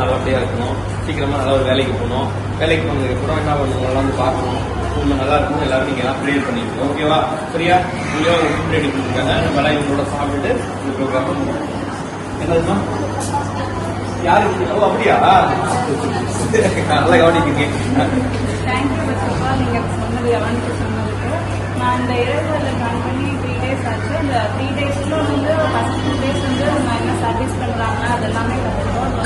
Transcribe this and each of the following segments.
நல்லபடியாக இருக்கணும். சீக்கிரமாக நல்லா ஒரு வேலைக்கு போகணும். வேலைக்கு போனதுக்கப்புறம் என்ன பண்ணுவோம்? வந்து பார்க்கணும். ரொம்ப நல்லா இருக்கும் எல்லாரும் நீங்கள் எல்லாம் ப்ரீட் பண்ணிக்கணும். ஓகேவா சரியா? உங்களே ஒரு ஃபுட் ரெடி பண்ணிருக்காங்க. நம்ம இவங்களோட சாப்பிட்டுட்டு இந்த ப்ரோக்ராம் என்னதுமா யாரு ஓ அப்படியா? நல்லா கவனிக்கிறீங்க சொன்னது நான் இந்த இடைவெளியில் ஜாயின் பண்ணி த்ரீ டேஸ் ஆச்சு. இந்த த்ரீ டேஸ்ல வந்து ஃபர்ஸ்ட் டூ டேஸ் வந்து நான் என்ன சர்வீஸ் பண்ணுறாங்க அதெல்லாமே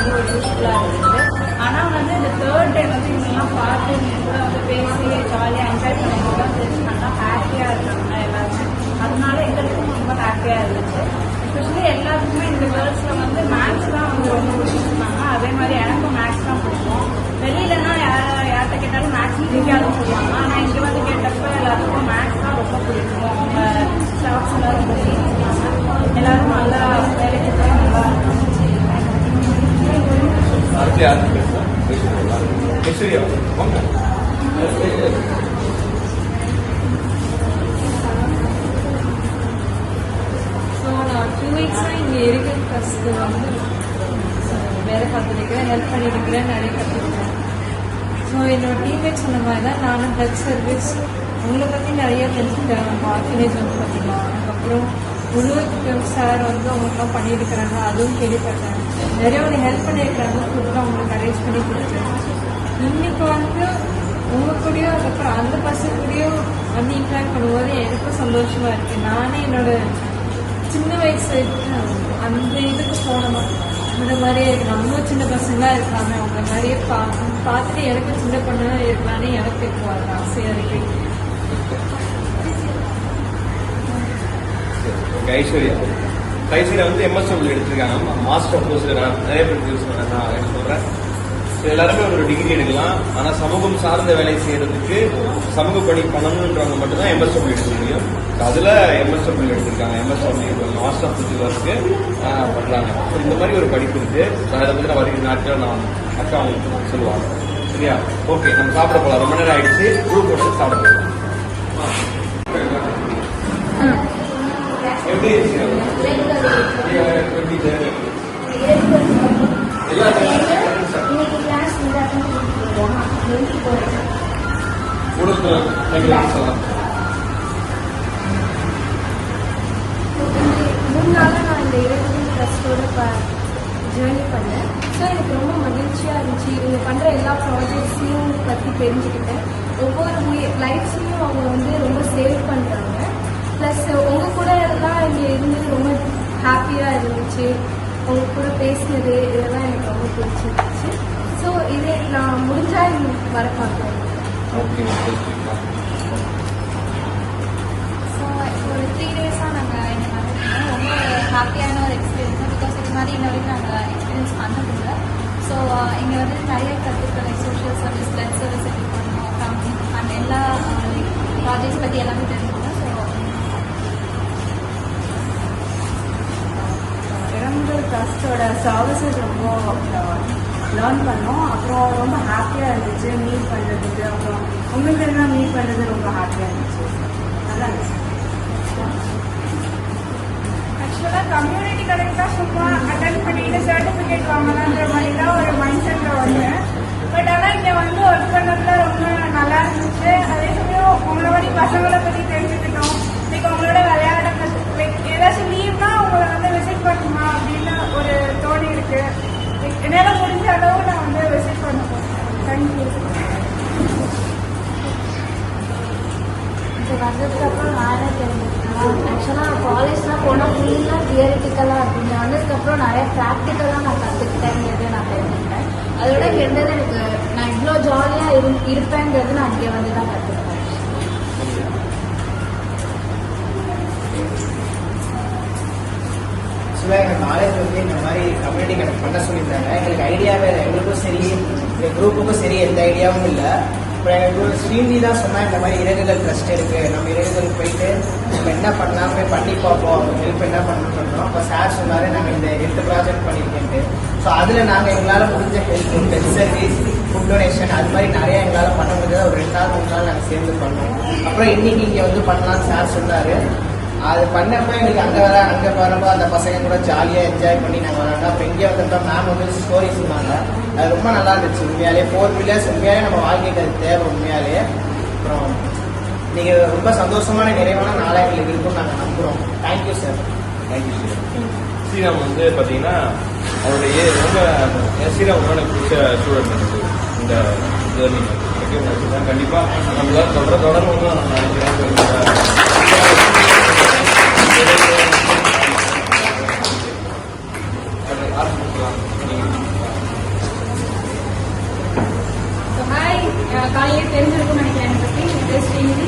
வந்து ஒரு யூஸ்ஃபுல்லாக இருந்துச்சு ஆனால் வந்து இந்த தேர்ட் டே வந்து இவங்கெல்லாம் பார்த்து இவங்க கூட வந்து பேசி ஜாலியாக என்ஜாய் பண்ணும்போது தான் தெரிஞ்சு நல்லா ஹாப்பியாக இருந்தாங்க எல்லாருமே. அதனால எங்களுக்கும் ரொம்ப ஹாப்பியாக இருந்துச்சு. எஸ்பெஷலி எல்லாருக்குமே இந்த கேர்ள்ஸில் வந்து மேக்ஸ் தான் வந்து ரொம்ப பிடிச்சிருந்தாங்க அதே மாதிரி எனக்கும் மேக்ஸ் தான் பிடிக்கும். வெளியிலன்னா யார் யார்கிட்ட கேட்டாலும் மேக்ஸ் பிடிக்காதுன்னு சொல்லுவாங்க ஆனால் இங்கே வந்து கேட்டப்ப எல்லாத்துக்கும் மேக்ஸ் தான் ரொம்ப பிடிக்கும் அவங்க ஸ்டாஃப்ஸ் எல்லாம் ரொம்ப பிடிச்சிருந்தாங்க எல்லாரும் நல்லா வேலைக்கு போய் நல்லா அடுத்து யாருக்கு பேசுகிறேன் பேசுகிறேன் வாங்க ஸோ நான் டூ வீக்ஸாக இங்கே இருக்கிற ஃபஸ்ட்டு வந்து வேலை பார்த்துருக்கேன் ஹெல்ப் பண்ணியிருக்கிறேன் நிறைய கற்றுருக்கேன் ஸோ என்னோட டீம்மேட் சொன்ன மாதிரி தான் நானும் ஹெல்த் சர்வீஸ் உங்களை பற்றி நிறைய தெரிஞ்சுக்கிட்டேன் வந்து பார்த்தீங்கன்னா அதுக்கப்புறம் முழுவதுக்கு சார் வந்து அவங்களுக்குலாம் பண்ணியிருக்கிறாங்க அதுவும் கேள்விப்பட்டேன் நிறைய ஒரு ஹெல்ப் பண்ணியிருக்கிறாங்க. ஃபுட்டு அவங்களுக்கு அரேஞ்ச் பண்ணி கொடுத்தேன் இன்னைக்கு வந்து உங்க கூடயும் அதுக்கப்புறம் அந்த பசங்க கூடயும் வந்து இன்ட்ராக்ட் பண்ணும்போது எனக்கும் சந்தோஷமா இருக்கு. நானே என்னோட சின்ன வயசு அந்த இதுக்கு போனோமா இந்த மாதிரி நம்ம நம்மளும் சின்ன பசங்களா இருக்காங்க அவங்க நிறைய பா பார்த்துட்டு எனக்கு சின்ன பொண்ணு இருக்கலான்னு எனக்கு இப்போ அது ஆசையா இருக்கு. ஐஸ்வர்யா. ஐஸ்வர்யா வந்து எம்எஸ்டபிள் எடுத்திருக்காங்க. மாஸ்டர் கோர்ஸ் நிறைய பேர் யூஸ் பண்ண நான் சொல்றேன். So, எல்லாருமே ஒரு டிகிரி எடுக்கலாம். ஆனா சமூகம் சார்ந்த வேலை செய்யறதுக்கு சமூக பணி பண்ணணுன்றவங்க மட்டும்தான் எம்எஸ்டபிள் எடுக்க முடியும். அதுல எம்எஸ்டபிள் எடுத்திருக்காங்க. MSW master of social work பண்றாங்க. So, இந்த மாதிரி ஒரு படிப்பு இருக்கு. So, அதை பத்தி நான் வருகிற நாட்கள் நான் அக்கா அவங்களுக்கு சொல்லுவாங்க. சரியா? ஓகே நம்ம சாப்பிட போலாம். ரொம்ப நேரம் ஆயிடுச்சு. குரூப் போட்டு சாப்பிட போகலாம் எப்படி இருக்கு நான் இந்த ஜேர்னி பண்ணேன் ஸோ எனக்கு ரொம்ப மகிழ்ச்சியாக இருந்துச்சு இவங்க பண்ணுற எல்லா ப்ராஜெக்ட்ஸையும் பற்றி தெரிஞ்சுக்கிட்டேன் ஒவ்வொரு லைஃப்ஸையும் அவங்க வந்து ரொம்ப சேவ் பண்ணுறாங்க ப்ளஸ் உங்கள் கூட எல்லாம் இங்கே இருந்து ரொம்ப ஹாப்பியாக இருந்துச்சு. உங்க கூட பேசினது இதெல்லாம் எனக்கு ரொம்ப பிடிச்சிருந்துச்சு. ஸோ இதே நான் முடிஞ்சா வர பார்க்குறேன் ஓகே ஸோ ஒரு த்ரீ டேஸாக நாங்கள் நடந்துருக்கோம் ரொம்ப ஹாப்பியான ஒரு எக்ஸ்பீரியன்ஸ் பிகாஸ் இது மாதிரி இன்ன வரைக்கும் நாங்கள் எக்ஸ்பீரியன்ஸ் பண்ணதில்லை. ஸோ இங்கே வந்து நிறைய கற்றுக்கிறேன் சோஷியல் சர்வீஸ் பிளட் சர்வீஸ் எப்படி பண்ணணும் அண்ட் எல்லா ப்ராஜெக்ட்ஸ் பற்றி எல்லாமே தெரிஞ்சுக்கிறேன் ஃபர்ஸ்டோட சர்வீஸஸ் சர்வீசஸ் ரொம்ப லேர்ன் பண்ணோம். அப்புறம் ரொம்ப ஹாப்பியாக இருந்துச்சு. மீட் பண்ணுறதுக்கு அப்புறம் உங்களுக்கு எல்லாம் மீட் பண்ணுறது ரொம்ப ஹாப்பியாக இருந்துச்சு. நல்லா இருந்துச்சு. ஆக்சுவலாக கம்யூனிட்டி கரெக்டாக சும்மா அட்டன் பண்ணிட்டு சர்டிஃபிகேட் வாங்கலான்ற மாதிரி தான் ஒரு மைண்ட் செட்டில் வந்தேன். பட் ஆனால் இங்கே வந்து ஒர்க் பண்ணதுல ரொம்ப நல்லா இருந்துச்சு. அதே சமயம் உங்களை மாதிரி பசங்களை பற்றி இருக்கு என்னால் முடிஞ்ச அளவு நான் வந்து விசிட் பண்ண போகிறேன் தேங்க்யூ இது வந்ததுக்கப்புறம் நானே தெரிஞ்சுக்கிட்டேன் ஆக்சுவலாக காலேஜ்லாம் போனால் ஃபுல்லாக தியரிட்டிக்கலாக இருக்கும். வந்ததுக்கப்புறம் நிறைய ப்ராக்டிக்கலாக நான் கற்றுக்கிட்டேங்கிறது நான் தெரிஞ்சுக்கிட்டேன். அதோட இருந்தது எனக்கு நான் இவ்வளோ ஜாலியாக இரு இருப்பேங்கிறது நான் அங்கே வந்து தான் கற்றுக்கிட்டேன் ஆக்சுவலாக எங்கள் காலேஜ் வந்து இந்த மாதிரி கம்யூனிட்டி கனெக்ட் பண்ண சொல்லியிருந்தாங்க. எங்களுக்கு ஐடியாவே இல்லை எங்களுக்கும் சரி இந்த குரூப்புக்கும் சரி எந்த ஐடியாவும் இல்லை. இப்போ எங்களுக்கு ஸ்ரீந்தி தான் சொன்னால் இந்த மாதிரி இறகுகள் ட்ரஸ்ட் இருக்குது நம்ம இறகுகள் போயிட்டு நம்ம என்ன பண்ணலாம் போய் பண்ணி பார்ப்போம். ஹெல்ப் என்ன பண்ணணும் சொன்னோம். அப்போ சார் சொன்னார் நாங்கள் இந்த ஹெல்த் ப்ராஜெக்ட் பண்ணியிருக்கேன்ட்டு. ஸோ அதில் நாங்கள் எங்களால் முடிஞ்ச help desk service food donation அது மாதிரி நிறையா எங்களால் பண்ண முடியாத ஒரு ரெண்டு நாள் மூணு நாள் நாங்கள் சேர்ந்து பண்ணோம். அப்புறம் இன்னைக்கு இங்கே வந்து பண்ணலாம்னு சார் சொன்னார். அது பண்ணப்ப எங்களுக்கு அங்கே வர அங்கே வரப்போ அந்த பசங்க கூட ஜாலியாக என்ஜாய் பண்ணி நாங்கள் வராங்க. அப்புறம் இங்கே வந்தப்ப மேம் வந்து ஸ்டோரி சொன்னாங்க. அது ரொம்ப நல்லா இருந்துச்சு. உண்மையாலே ஃபோர் வீலர்ஸ் உண்மையாலே நம்ம வாழ்க்கைக்கு அது தேவை உண்மையாலே. அப்புறம் நீங்கள் ரொம்ப சந்தோஷமான நிறைவான நாளாக எங்களுக்கு இருக்கும் நாங்கள் நம்புகிறோம் thank you sir thank you sir Sriram வந்து பார்த்தீங்கன்னா அவருடைய ரொம்ப ஸ்ரீராம் ரொம்ப எனக்கு பிடிச்ச ஸ்டூடெண்ட் எனக்கு இந்த ஜேர்னி கண்டிப்பாக நம்மளால தொடர தொடர்ந்து நான் நினைக்கிறேன் Uh, காலையிலே தெரிஞ்சிருக்கும்னு நினைக்கிறேன் என்னை பற்றி என் பேர் ஸ்ரீநிதி.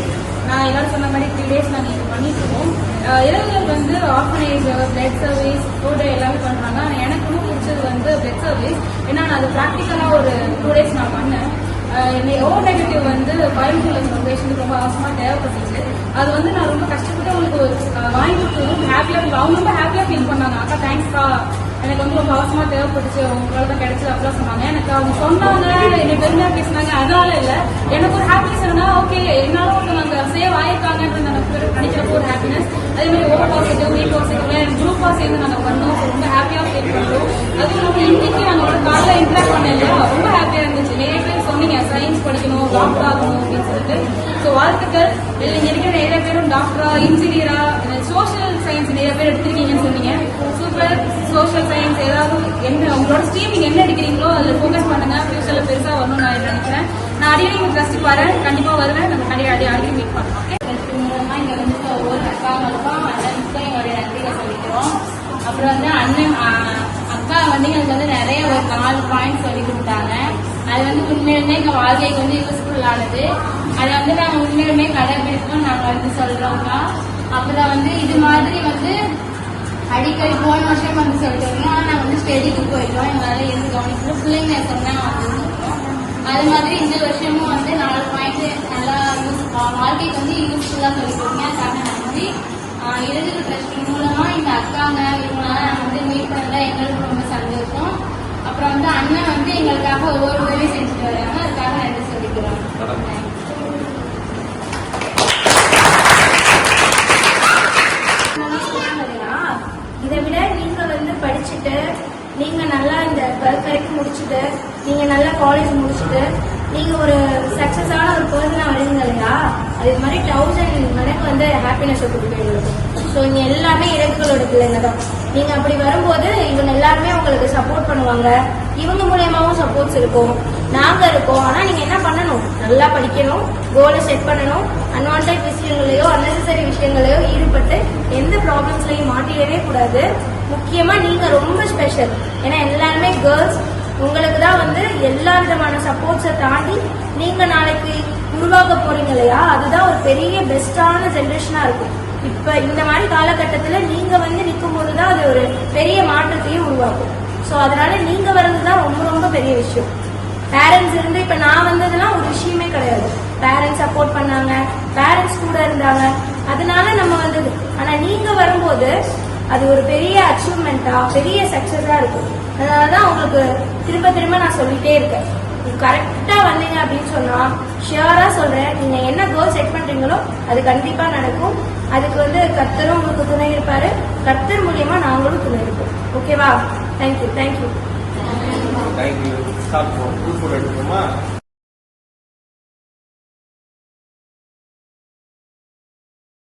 நான் எல்லாரும் சொன்ன மாதிரி த்ரீ டேஸ் நாங்கள் இது பண்ணிட்டு இருக்கோம் அஹ் uh, இரவுகள் வந்து ஆர்ஃபனேஜ் பிளட் சர்வீஸ் ஃபுட் எல்லாமே பண்ணுறாங்க ஆனால் எனக்கு பிடிச்சது வந்து பிளட் சர்வீஸ் ஏன்னா நான் அது ப்ராக்டிக்கலாக ஒரு டூ டேஸ் நான் பண்ணேன். ஓ நெகட்டிவ் வந்து கோயம்புத்தூர்ல இருந்த ரொம்ப அவசரமாக தேவைப்பட்டுச்சு. அது வந்து நான் ரொம்ப கஷ்டப்பட்டு அவங்களுக்கு வாங்கி கொடுத்ததும் ஹாப்பியாக அவங்க ரொம்ப ஹாப்பியாக ஃபீல் பண்ணாங்க. அக்கா தேங்க்ஸ்க்கா எனக்கு வந்து ரொம்ப அவசரமா தேவைப்பட்டுச்சு. உங்களால தான் கிடைச்சது. அப்படிலாம் சொன்னாங்க. எனக்கு அவங்க சொன்னாங்க. என்னை பெருமையா பேசினாங்க. அதனால இல்ல. எனக்கு ஒரு ஹாப்பினஸ் இருந்தா ஓகே என்னாலும் ஒருத்தவங்க சேவ் ஆயிருக்காங்கன்றது எனக்கு நினைக்கிறப்போ ஒரு ஹாப்பினஸ் அதே மாதிரி ஓ பாசிட்டிவ் வீ பாசிட்டிவ் குரூப்பா சேர்ந்து நாங்க பண்ணோம். ரொம்ப ஹாப்பியா ஃபீல் பண்றோம் அது இல்லாம இன்னைக்கு நாங்களோட காலைல இன்ட்ராக்ட் பண்ணல ரொம்ப ஹாப்பியா இருந்துச்சு. நிறைய பேர் சொன்னீங்க சயின்ஸ் படிக்கணும் டாக்டர் ஆகணும் அப்படின்னு சொல்லிட்டு. ஸோ வாழ்த்துக்கள். இல்லை இங்க இருக்கிற நிறைய பேரும் டாக்டரா இன்ஜினியரா சோஷியல் சயின்ஸ் நிறைய பேர் எடுத்திருக்கீங்கன்னு சொன்னீங்க. சூப்பர் சோஷியல் சயின்ஸ் ஏதாவது என்ன உங்களோட ஸ்ட்ரீம் நீங்க என்ன எடுக்கிறீங்களோ அதில் ஃபோக்கஸ் பண்ணுங்க. ஃபியூச்சர்ல பெருசா வரணும்னு நான் நினைக்கிறேன். நான் அடிக்கடி உங்க ட்ரஸ்ட் வரேன் கண்டிப்பா வருவேன். நம்ம கண்டிப்பா அடி அடிக்கடி மீட் பண்ணலாம் மூலமா இங்க வந்து ஒவ்வொரு அக்காங்களுக்கும் அண்ணனுக்கும் எங்களுடைய நன்றிகளை சொல்லிக்கிறோம். அப்புறம் வந்து அண்ணன் அக்கா வந்து எங்களுக்கு வந்து நிறைய ஒரு நாலு பாயிண்ட் சொல்லி கொடுத்தாங்க. அது வந்து உண்மையிலுமே எங்க வாழ்க்கைக்கு வந்து யூஸ்ஃபுல்லானது அதை வந்து நாங்க உண்மையிலுமே கடைபிடிப்போம் நாங்க வந்து சொல்றோம்க்கா அப்புறம் வந்து இது மாதிரி வந்து அடிக்கடி போன வருஷம் வந்து சொல்லிட்டோம்னா ஆனால் நாங்கள் நாங்க வந்து ஸ்டெடிக்கு போயிட்டோம் எங்களால இருந்து கவனிக்கணும் பிள்ளைங்க சொன்னா வந்து அது மாதிரி இந்த வருஷமும் வந்து நாலு பாயிண்ட் நல்லா யூஸ் வாழ்க்கைக்கு வந்து யூஸ்ஃபுல்லா சொல்லி கொடுங்க அதுக்காக நன்றி ஆஹ் இறுதி ட்ரஸ்ட் மூலமா இந்த அக்காங்க இவங்களால நாங்க வந்து மீட் பண்ணல. எங்களுக்கு ரொம்ப சந்தோஷம். அப்புறம் வந்து அண்ணன் வந்து எங்களுக்காக ஒவ்வொரு உதவி செஞ்சுட்டு வராங்க அதுக்காக நன்றி சொல்லிக்கிறோம் Thank you. என்னெல்லாம் சொன்னாங்க இல்லையா, இதை விட நீங்க வந்து படிச்சுட்டு நீங்க நல்லா டுவெல்த் வரைக்கும் முடிச்சுட்டு நீங்க நல்லா காலேஜ் முடிச்சுட்டு நீங்க ஒரு சக்ஸஸான ஒரு பர்சனா வரீங்க இல்லையா? அது மாதிரி தௌசண்ட் மடங்கு வந்து ஹாப்பினஸ் கொடுக்கும் எங்களுக்கு. ஸோ இங்கே எல்லாமே இறகுகளோட பிள்ளைங்க தான் நீங்க அப்படி வரும்போது இவங்க எல்லாருமே உங்களுக்கு சப்போர்ட் பண்ணுவாங்க. இவங்க மூலியமாகவும் சப்போர்ட்ஸ் இருக்கும். நாங்க இருக்கோம். ஆனா நீங்க என்ன பண்ணணும்? நல்லா படிக்கணும் கோலை செட் பண்ணணும் அன்வான்ட் விஷயங்களையோ அன்னெசரி விஷயங்களையோ ஈடுபட்டு எந்த ப்ராப்ளம்ஸ்லையும் மாட்டிடவே கூடாது. முக்கியமா நீங்க ரொம்ப ஸ்பெஷல் ஏன்னா எல்லாருமே கேர்ள்ஸ் உங்களுக்கு தான் வந்து எல்லா விதமான சப்போர்ட்ஸை தாண்டி நீங்க நாளைக்கு உருவாக்க போறீங்க இல்லையா? அதுதான் ஒரு பெரிய பெஸ்டான ஜென்ரேஷனா இருக்கும். இப்ப இந்த மாதிரி காலகட்டத்துல நீங்க வந்து நிற்கும் போதுதான் அது ஒரு பெரிய மாற்றத்தையும் உருவாக்கும். ஸோ அதனால நீங்க வர்றது தான் ரொம்ப ரொம்ப பெரிய விஷயம். பேரண்ட்ஸ் இருந்து இப்ப நான் வந்ததெல்லாம் ஒரு விஷயமே கிடையாது. பேரண்ட்ஸ் சப்போர்ட் பண்ணாங்க. பேரண்ட்ஸ் கூட இருந்தாங்க. அதனால நம்ம வந்தது. ஆனா நீங்க வரும்போது அது ஒரு பெரிய அச்சீவ்மெண்ட்டா பெரிய சக்சஸா இருக்கும். அதனாலதான் உங்களுக்கு திரும்ப திரும்ப நான் சொல்லிட்டே இருக்கேன். கரெக்டா வந்தீங்க அப்படின்னு சொன்னா ஷியரா சொல்றேன். நீங்க என்ன கோல் செட் பண்றீங்களோ அது கண்டிப்பா நடக்கும். அதுக்கு வந்து கர்த்தரும் உங்களுக்கு துணை இருப்பாரு. கர்த்தர் மூலியமா நாங்களும் துணை இருப்போம். ஓகேவா தேங்க்யூ தேங்க்யூ தேங்க்யூ